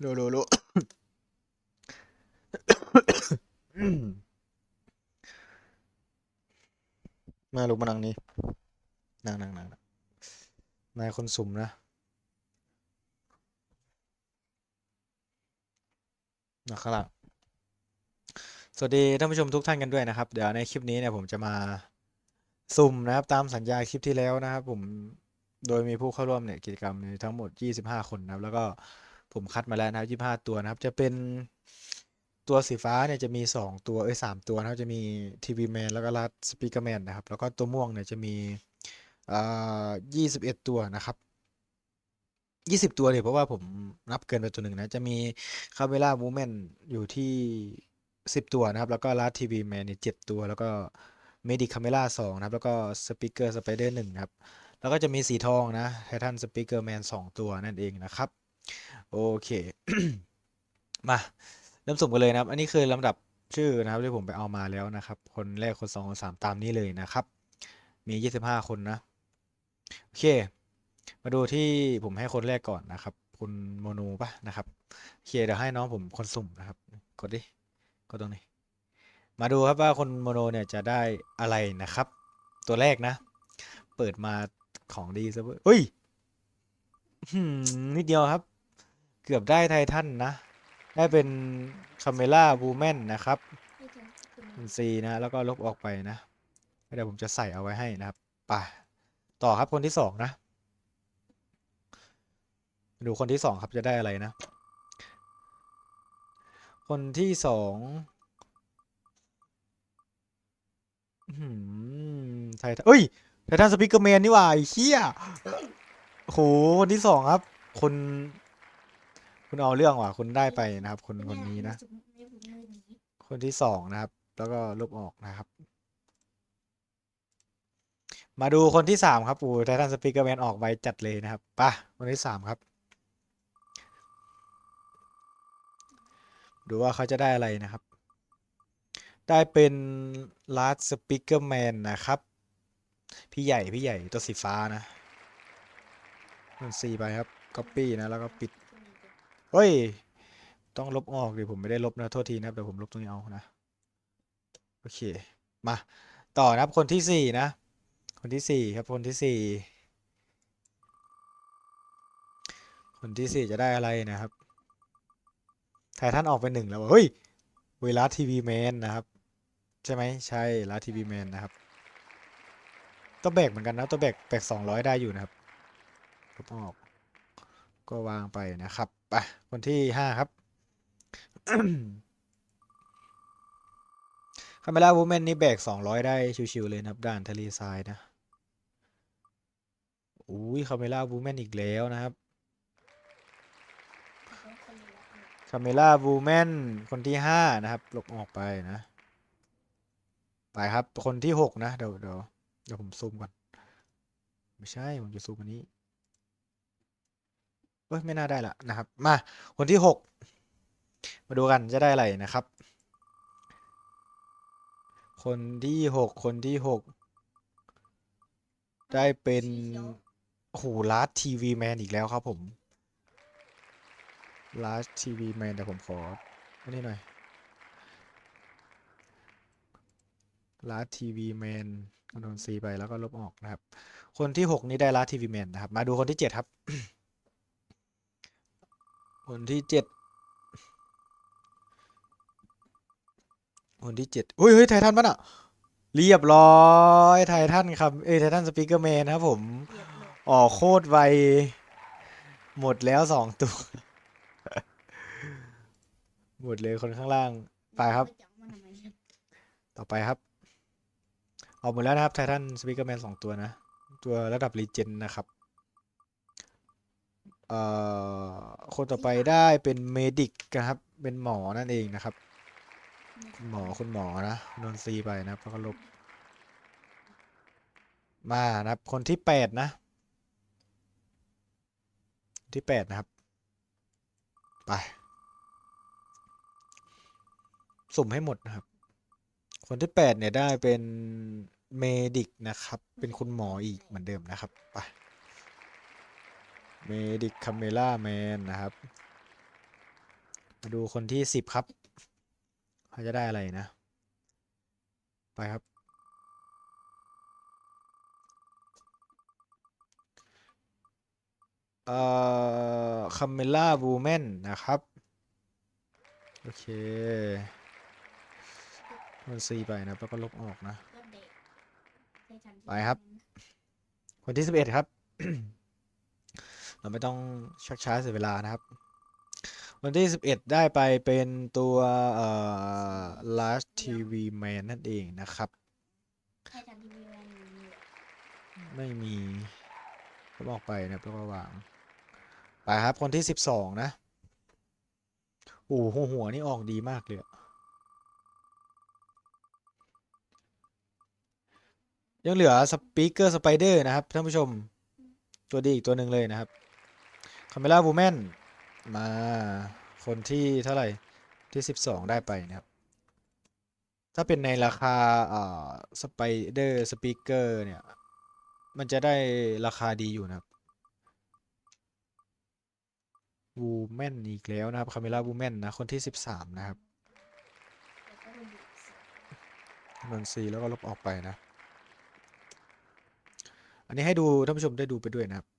โลโลโลมาลุกมานั่งนี่นั่งนั่งนั่งนายคนสุ่มนะนะข้างหลังสวัสดีท่านผู้ชมทุกท่านกันด้วยนะครับ เดี๋ยวในคลิปนี้เนี่ยผมจะมาสุ่มนะครับ ตามสัญญาคลิปที่แล้วนะครับ ผมโดยมีผู้เข้าร่วมเนี่ยกิจกรรมเนี่ยทั้งหมด 25 คนนะครับ แล้วก็ ผมคัดมาแล้วนะครับ25ตัวนะครับ จะเป็นตัวสีฟ้าเนี่ยจะมี 2 ตัวเอ้ย3ตัวนะครับจะมีทีวีแมนแล้วก็ลัดสปีกเกอร์แมนนะครับ แล้วก็ตัวม่วงเนี่ยจะมีอ่า21ตัวนะครับ20ตัวเนี่ยเพราะว่าผมนับเกินไปตัวหนึ่งนะจะมีคาเมล่ามูเมนอยู่ที่10ตัวนะครับ แล้วก็ลัดทีวีแมนเนี่ย7ตัว แล้วก็เมดิคคาเมล่า2นะครับ แล้วก็สปีกเกอร์สไปเดอร์1นะครับ แล้วก็จะมีสีทองนะไททันสปีกเกอร์แมน2ตัวนั่นเองนะครับ โอเค มาเริ่มสุ่มกันเลยนะครับ อันนี้คือลำดับชื่อนะครับที่ผมไปเอามาแล้วนะครับ คนแรกคนสองคนสามตามนี้เลยนะครับ มี25คนนะโอเค มาดูที่ผมให้คนแรกก่อนนะครับ คุณโมโนปะนะครับโอเคเดี๋ยวให้น้องผมคนสุ่มนะครับ กดดิกดตรงนี้ มาดูครับว่าคนโมโนเนี่ยจะได้อะไรนะครับ ตัวแรกนะ เปิดมาของดีซะเว้ยเฮ้ยนิดเดียวครับ เกือบได้ไททันนะ ได้เป็นคาเมล่าบูแมนนะครับเป็นซีนะ แล้วก็ลบออกไปนะ เดี๋ยวผมจะใส่เอาไว้ให้นะครับไปต่อครับคนที่สองนะ ดูคนที่สองครับจะได้อะไรนะ คนที่สองอื้อหือไททันเอ้ยไททันสปิกเกอร์แมนนี่หว่าไอ้เหี้ยโหคนที่สองครับ คน คุณเอาเรื่องว่ะคุณได้ไปนะครับ คนคนนี้นะ คนที่สองนะครับ แล้วก็ลบออกนะครับ มาดูคนที่สามครับโอ้ไททันสปีกเกอร์แมนออกไวจัดเลยนะครับป่ะคนที่สามครับ ดูว่าเขาจะได้อะไรนะครับ ได้เป็นลาร์ s สปีกเกอร์แมนนะครับ พี่ใหญ่พี่ใหญ่ตัวสีฟ้านะมันสีไปครับก๊อปปี้นะ แล้วก็ปิด เฮ้ย ต้องลบออกดิผมไม่ได้ลบนะโทษทีนะครับเดี๋ยวผมลบตรงนี้เอานะ โอเค มา ต่อนะครับคนที่สี่นะ คนที่สี่ครับคนที่สี่คนที่สี่จะได้อะไรนะครับไททันออกไปหนึ่งแล้วเฮ้ย เวลาทีวีแมนนะครับ ใช่ไหมใช่ลาทีวีแมนนะครับ ตัวแบกเหมือนกันนะ ตัวแบกแบกสองร้อยได้อยู่นะครับลบออก ก็วางไปนะครับ ไปคนที่ห้าครับคาเมล่าวูแมนนี่แบกสองร้อยได้ชิวๆเลยนะครับด่านทะเลทรายนะอุ้ยคาเมล่าวูแมนอีกแล้วนะครับคาเมล่าวูแมนคนที่ห้านะครับหลบออกไปนะ ไปครับคนที่หกนะ เดี๋ยวเดี๋ยวเดี๋ยวผมซูมก่อน ไม่ใช่ ผมจะซูมอันนี้ เอ้ยไม่น่าได้ละนะครับ มาคนที่หกมาดูกันจะได้อะไรนะครับ คนที่หกคนที่หกได้เป็นโอ้โหลาร์ทีวีแมนอีกแล้วครับผมลาร์ทีวีแมนแต่ผมขออันนี้หน่อยลาร์ทีวีแมนคอนโทรลซีไปแล้วก็ลบออกนะครับ คนที่หกนี้ได้ลาร์ทีวีแมนนะครับ มาดูคนที่เจ็ดครับ คนที่เจ็ดคนที่เจ็ดเฮ้ยเฮ้ยไททันปะน่ะ เรียบร้อยไททันครับ เอ้ยไททันสปีกเกอร์แมนนะครับผม ออกโคตรไว หมดแล้วสองตัว หมดเลยคนข้างล่าง ไปครับ ต่อไปครับ ออกหมดแล้วนะครับไททันสปีกเกอร์แมนสองตัวนะ ตัวระดับรีเจนนะครับเอ่อ คนต่อไปได้เป็นเมดิกนะครับ เป็นหมอนั่นเองนะครับ คุณหมอคุณหมอนะโดนซีไปนะครับแล้วก็ลบมานะครับ คนที่แปดนะ ที่แปดนะครับ ไป สุ่มให้หมดนะครับ คนที่แปดเนี่ยได้เป็นเมดิกนะครับ เป็นคุณหมออีกเหมือนเดิมนะครับ ไป เมดิกคาเมล่าแมนนะครับ มาดูคนที่สิบครับเขาจะได้อะไรนะ ไปครับ เอ่อคาเมล่าบูแมนนะครับ โอเคมันซีไปนะแล้วก็ลบออกนะก็เด็กใช้ทันทีไปครับ คนที่สิบเอ็ดครับ เราไม่ต้องชักช้าเสียเวลานะครับ วันที่สิบเอ็ดได้ไปเป็นตัวเอ่อ last TV man นั่นเองนะครับใช้ทันทีมีแรงอยู่นี่ไม่มีลบอกไปนะครับแล้วก็วางไปครับ คนที่สิบสองนะโอ้โหหัวนี่ออกดีมากเลยอะยังเหลือสปีกเกอร์สไปเดอร์นะครับท่านผู้ชม ตัวดีอีกตัวหนึ่งเลยนะครับ คาเมล่า w ูแมนมาคนที่เท่าไหร่ที่สิบสองได้ไปนะครับ ถ้าเป็นในราคาอ่าสไปเดอร์สปีกเกอร์เนี่ย มันจะได้ราคาดีอยู่นะครับวูแมนอีกแล้วนะครับคาเมล่าวูแมนนะ คนที่สิบสามนะครับแล้วนดูดใส่นนซีแล้วก็ลบออกไปนะ อันนี้ให้ดูท่านผู้ชมได้ดูไปด้วยนะครับ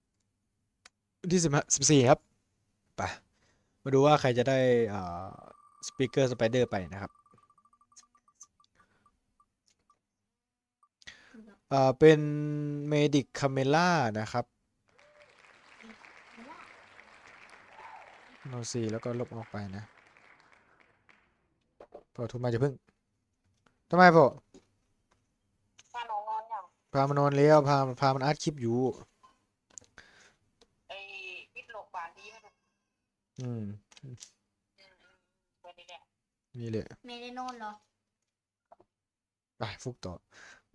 วันที่สิบสิบสี่ครับไปมาดูว่าใครจะได้อ่าสปีกเกอร์สไปเดอร์ไปนะครับคือแบบอ่าเป็นเมดิกคาเมล่านะครับไม่ได้นนซีแล้วก็ลบออกไปนะพอโทุมาจะพึ่งทำไมพอพาน้องนอนอย่างพามานอนแล้วพาพามันอัดคลิปอยู่ ไอ้วิทย์โลกบานดีไหมลูก อืมอืมอืมตัวนี้แหละนี่เลยไม่ได้นอนเหรอไปฟุกต่อ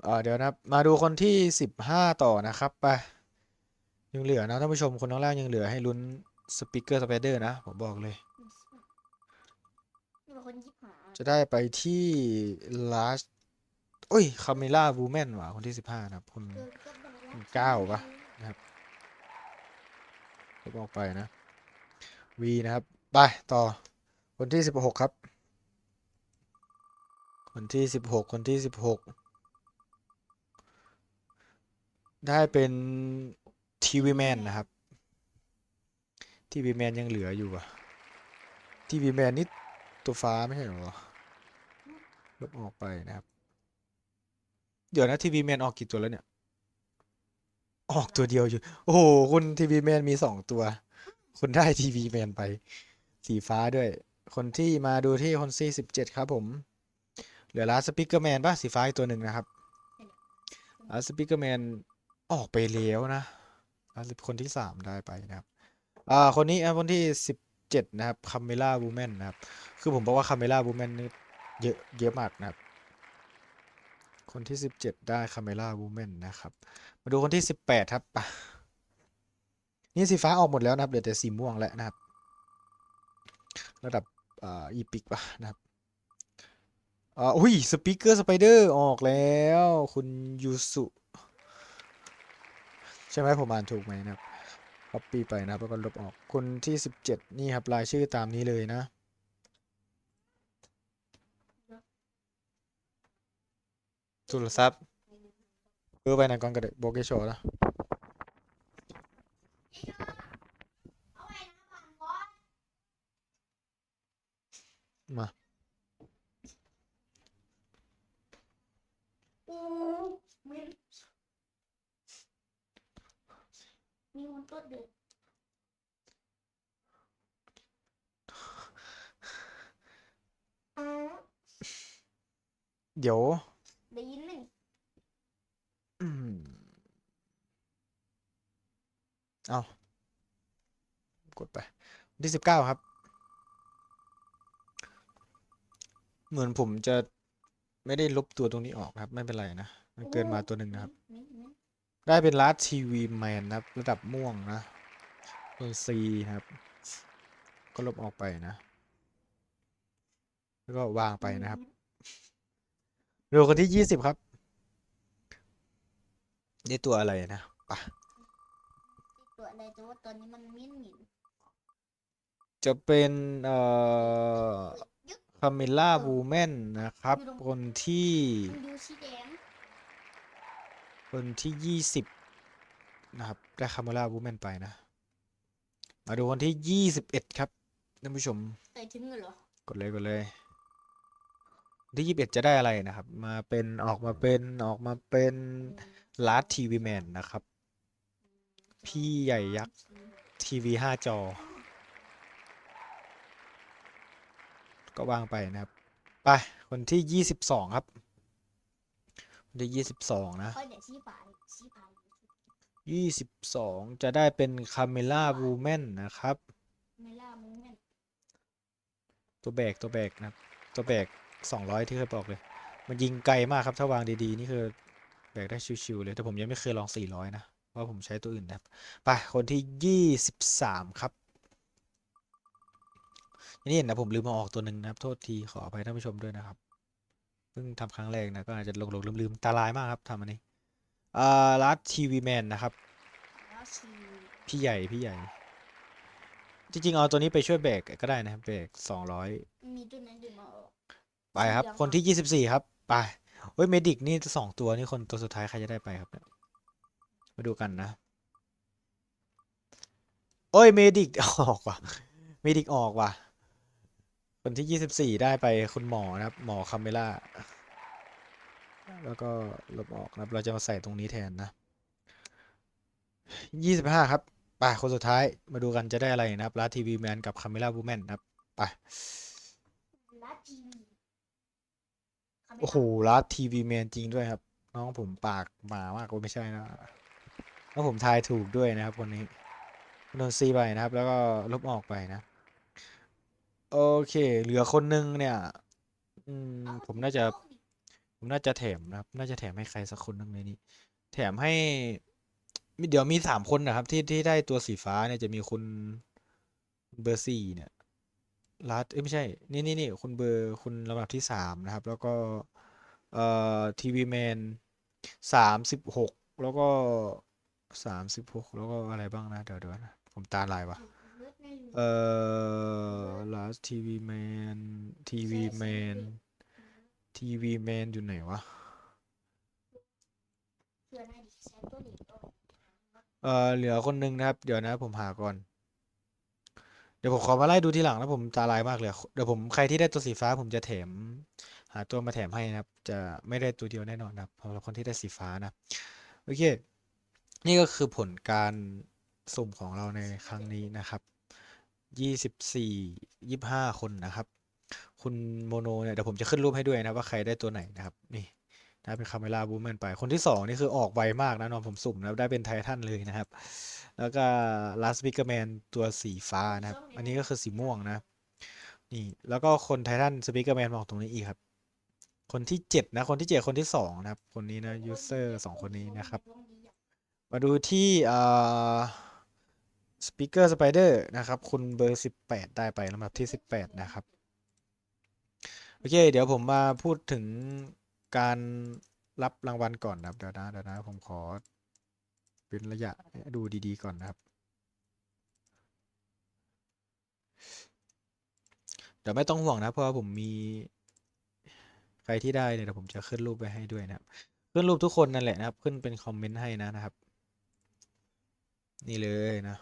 เอ่อเดี๋ยวนะครับ มาดูคนที่สิบห้าต่อนะครับไปยังเหลือนะท่านผู้ชมคนข้างล่างยังเหลือให้ลุ้นสปีกเกอร์สไปเดอร์นะ ผมบอกเลย นี่เป็นคนยิบหาจะได้ไปที่ last โอ้ยคาเมล่าวูแมนว่ะคนที่สิบห้านะครับคนเกิดก็ได้แล้วเก้าปะลบออกไปนะ V นะครับ ไป ต่อ คนที่สิบหกครับ คนที่สิบหกคนที่สิบหกได้เป็นทีวีแมนนะครับทีวีแมนยังเหลืออยู่อะทีวีแมนนี่ตัวฟ้าไม่ใช่หรอลบออกไปนะครับ เดี๋ยวนะทีวีแมนออกกี่ตัวแล้วเนี่ย ออกตัวเดียวอยู่ โอ้โห คุณทีวีแมนมีสองตัว คุณได้ทีวีแมนไป สีฟ้าด้วย คนที่มาดูที่คนที่สิบเจ็ดครับผม เหลือลาสปิเกอร์แมนป่ะสีฟ้าอีกตัวหนึ่งนะครับลาสปิเกอร์แมนออกไปแล้วนะลาสคนที่สามได้ไปนะครับ อ่า คนนี้อะคนที่สิบเจ็ดนะครับคาเมล่าบูแมนนะครับ คือผมบอกว่าคาเมล่าบูแมนนี่เยอะเยอะมากนะครับ คนที่สิบเจ็ดได้คาเมล่าบูแมนนะครับ มาดูคนที่สิบแปดครับไป นี่สีฟ้าออกหมดแล้วนะครับเหลือแต่สีม่วงแล้วนะครับ ระดับอ่าอีพิกปะนะครับอ่าอุ้ยสปีกเกอร์สไปเดอร์ออกแล้ว คุณยูสุใช่ไหมผมอ่านถูกไหมนะครับ c o ปปี้ไปนะครับแล้วก็ลบออกคนที่สิบเจ็ดนี่ครับรายชื่อตามนี้เลยนะโทรัพท์เออไปไหนก่อนก็ได้บอกให้โชว์นะ เอาไว้นะก่อนก่อน มาอู้มีมีคนตัวเดือดเดี๋ยวได้ยินไหมอืมเอากดไปวันที่สิบเก้าครับ เหมือนผมจะไม่ได้ลบตัวตรงนี้ออกนะครับ ไม่เป็นไรนะ มันเกินมาตัวหนึ่งนะครับนี่นี่ได้เป็นลาร์ทีวีแมนนะครับ ระดับม่วงนะตัวซีนะครับ ก็ลบออกไปนะ แล้วก็วางไปนะครับเร็วคนที่ยี่สิบครับ ได้ตัวอะไรนะไปะตัวอะไรแต่ว่าตัวนี้มันมิ้นหมิ่นจะเป็น เอ่อ ยึกคาเมล่าบูแมนนะครับอยู่ตรงคนที่มันดูสีแดงคนที่ยี่สิบนะครับ ได้คาเมล่าบูแมนไปนะ มาดูคนที่ยี่สิบเอ็ดครับท่านผู้ชม ใส่ถึงเงินเหรอ กดเลยกดเลยวันที่ยี่สิบเอ็ดจะได้อะไรนะครับ มาเป็นออกมาเป็นออกมาเป็นลาร์ทีวีแมนนะครับ พี่ใหญ่ยักษ์ทีวีห้าจอ ก็วางไปนะครับ ไปคนที่ยี่สิบสองครับคนที่ยี่สิบสองนะยี่สิบสองจะได้เป็นคาเมล่าบูแมนนะครับ ตัวแบกตัวแบกนะครับ ตัวแบกสองร้อยที่เคยบอกเลย มันยิงไกลมากครับ ถ้าวางดีๆ นี่คือแบกได้ชิวๆเลย แต่ผมยังไม่เคยลองสี่ร้อยนะ เพราะผมใช้ตัวอื่นนะครับ ไปคนที่ยี่สิบสามครับ อันนี่เห็นนะผมลืมมาออกตัวหนึ่งนะครับ โทษทีขออภัยท่านผู้ชมด้วยนะครับ เพิ่งทำครั้งแรกนะก็อาจจะหลงๆลืมๆตาลายมากครับทำอันนี้อ่าลัดทีวีแมนนะครับแล้วชีพี่ใหญ่พี่ใหญ่ จริงๆ เอาตัวนี้ไปช่วยแบกก็ได้นะครับแบกสองร้อยมีตัวนั้นดึงมาออกไปครับสีเหลืองคนที่ยี่สิบสี่ครับ ไปเฮ้ยเมดิกนี่สองตัวนี่คนตัวสุดท้ายใครจะได้ไปครับเนี่ยมาดูกันนะโอ้ยเมดิกออกว่ะเมดิกออกว่ะ คนที่ยี่สิบสี่ได้ไปคุณหมอนะครับ หมอคาเมล่า แล้วก็ลบออกนะครับ เราจะมาใส่ตรงนี้แทนนะยี่สิบห้าครับไปคนสุดท้ายมาดูกันจะได้อะไรนะครับลาทีวีแมนกับคาเมล่าบูแมนนะครับไปลาทีวีโอ้โหลาทีวีแมนจริงด้วยครับ น้องผมปากหมามากโอ้ไม่ใช่นะแล้วผมทายถูกด้วยนะครับคนนี้โดนซีไปนะครับ แล้วก็ลบออกไปนะ โอเค เหลือคนนึงเนี่ย อืม ผมน่าจะ ผมน่าจะแถมนะครับ น่าจะแถมให้ใครสักคนหนึงในนี้ แถมให้มีเดี๋ยวมีสามคนนะครับ ที่ที่ได้ตัวสีฟ้าเนี่ยจะมีคุณเบอร์สี่เนี่ยลัดเอ้ยไม่ใช่ นี่นี่นี่คุณเบอร์คุณลำดับที่สามนะครับ แล้วก็ เอ่อทีวีแมนสามสิบหกแล้วก็สามสิบหกแล้วก็อะไรบ้างนะ เดี๋ยวเดี๋ยวนะผมตาลายวะ เอ่อ last TV man TV man TV man อยู่ไหนวะเพื่อนให้ดิแซนตัวเด็กตัวเอ่อ เหลือคนหนึงนะครับ เดี๋ยวนะผมหาก่อน เดี๋ยวผมขอมาไล่ดูทีหลังนะผมตาลายมากเลย เดี๋ยวผมใครที่ได้ตัวสีฟ้าผมจะแถม หาตัวมาแถมให้นะครับ จะไม่ได้ตัวเดียวแน่นอนนะครับสำหรับคนที่ได้สีฟ้านะ โอเค นี่ก็คือผลการสุ่มของเราในครั้งนี้นะครับ ยี่สิบสี่ยี่ห้าคนนะครับ คุณโมโนเนี่ยเดี๋ยวผมจะขึ้นรูปให้ด้วยนะว่าใครได้ตัวไหนนะครับ นี่ได้เป็นคาเมล่าบูแมนไป คนที่สองนี่คือออกไวมากนะนอนผมสุ่มแล้วได้เป็นไททันเลยนะครับ แล้วก็ลาส t ิกเกอร์แมนตัวสีฟ้านะครับ อันนี้ก็คือสีม่วงนะ นี่แล้วก็คนไททันสปีกเกอร์แมนบอกตรงนี้อีกครับ คนที่เจ็ดนะ คนที่เจ็ดคนที่สองนะครับ คนนี้นะยูเซอร์สองคนนี้นะครับ มาดูที่อ่า สปีกเกอร์สไปเดอร์นะครับ คุณเบอร์สิบแปดได้ไปลำดับที่สิบแปดนะครับ โอเค เดี๋ยวผมมาพูดถึงการรับรางวัลก่อนนะครับ เดี๋ยวนะเดี๋ยวนะ ผมขอ เป็นระยะดูดีๆ ก่อนนะครับ เดี๋ยวไม่ต้องห่วงนะ เพราะว่าผมมี ใครที่ได้เนี่ยเดี๋ยวผมจะขึ้นรูปไปให้ด้วยนะครับ ขึ้นรูปทุกคนนั่นแหละนะครับ ขึ้นเป็นคอมเมนต์ให้นะนะครับ นี่เลยนะ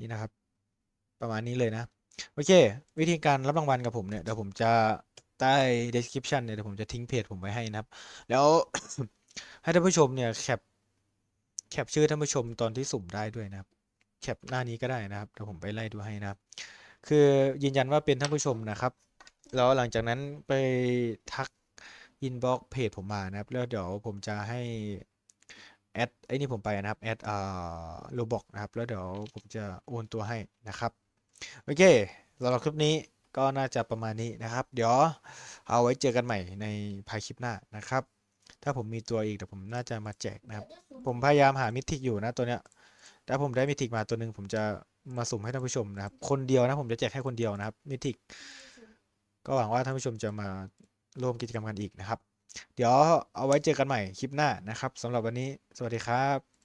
นี่นะครับ ประมาณนี้เลยนะโอเค วิธีการรับรางวัลกับผมเนี่ยเดี๋ยวผมจะใต้ description เนี่ยเดี๋ยวผมจะทิ้งเพจผมไว้ให้นะครับ แล้วให้ท่านผู้ชมเนี่ยแคปแคปชื่อท่านผู้ชมตอนที่สุ่มได้ด้วยนะครับแคปหน้านี้ก็ได้นะครับเดี๋ยวผมไปไล่ดูให้นะครับ คือยืนยันว่าเป็นท่านผู้ชมนะครับแล้วหลังจากนั้นไปทักอินบ็อกเพจผมมานะครับ แล้วเดี๋ยวผมจะให้ แอดไอ้นี่ผมไปนะครับแอดอ่าโลบอกนะครับ แล้วเดี๋ยวผมจะโอนตัวให้นะครับ โอเคสำหรับคลิปนี้ก็น่าจะประมาณนี้นะครับ เดี๋ยวเอาไว้เจอกันใหม่ในภายคลิปหน้านะครับ ถ้าผมมีตัวอีกเดี๋ยวผมน่าจะมาแจกนะครับ ผมพยายามหามิทิกอยู่นะตัวเนี้ยถ้าผมได้มิทิกมาตัวหนึ่งผมจะมาสุ่มให้ท่านผู้ชมนะครับ คนเดียวนะผมจะแจกให้คนเดียวนะครับมิทิกก็หวังว่าท่านผู้ชมจะมาร่วมกิจกรรมกันอีกนะครับ เดี๋ยวเอาไว้เจอกันใหม่คลิปหน้านะครับสำหรับวันนี้ สวัสดีครับ